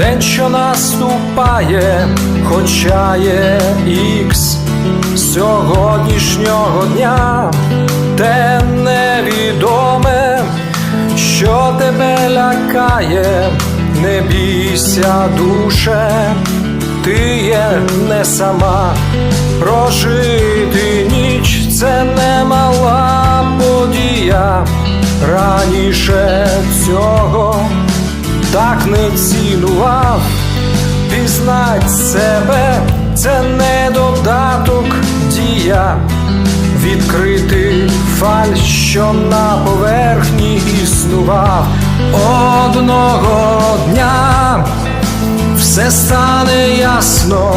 День, що наступає, хоча є ікс сьогоднішнього дня, те невідоме, що тебе лякає, не бійся, душе, ти є не сама, прожити ніч це немала подія. Раніше цього так не цінував, пізнать себе це не додаток дія, відкрити фаль, що на поверхні існував. Одного дня. Все стане ясно.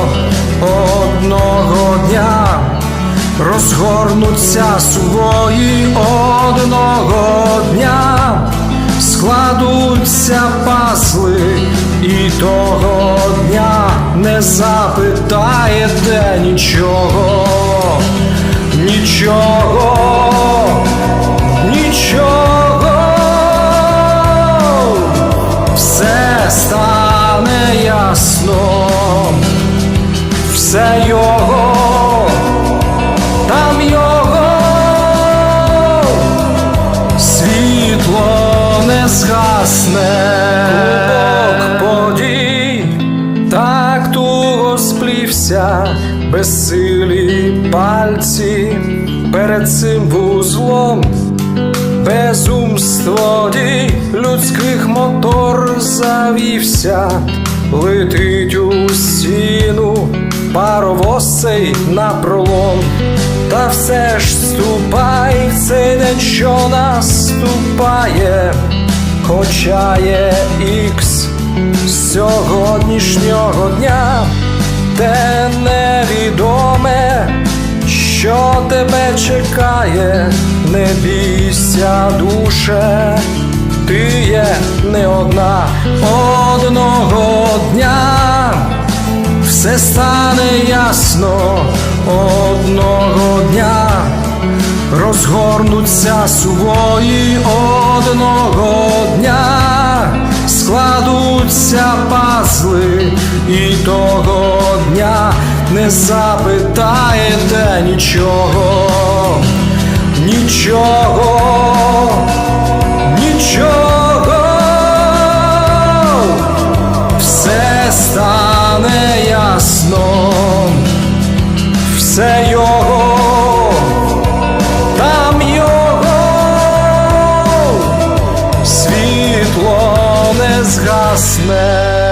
Одного дня, розгорнуться свої одного дня, складуться пазли, і того дня не запитаєте нічого, нічого, нічого. Все стане ясно, все його, Клубок подій, так туго сплівся, безсилі пальці перед цим вузлом. Безумство дій людських мотор завівся, летить у стіну, паровоз цей напролом, та все ж ступай в цей день, що наступає, хоча є ікс сьогоднішнього дня, те невідоме що тебе чекає, не бійся, душе, ти є не одна. Одного дня, все стане ясно. Одного дня, розгорнуться свої одного дня, складуться пазли і того дня не запитаєте нічого, нічого, нічого, все стане ясно, все його, próxima.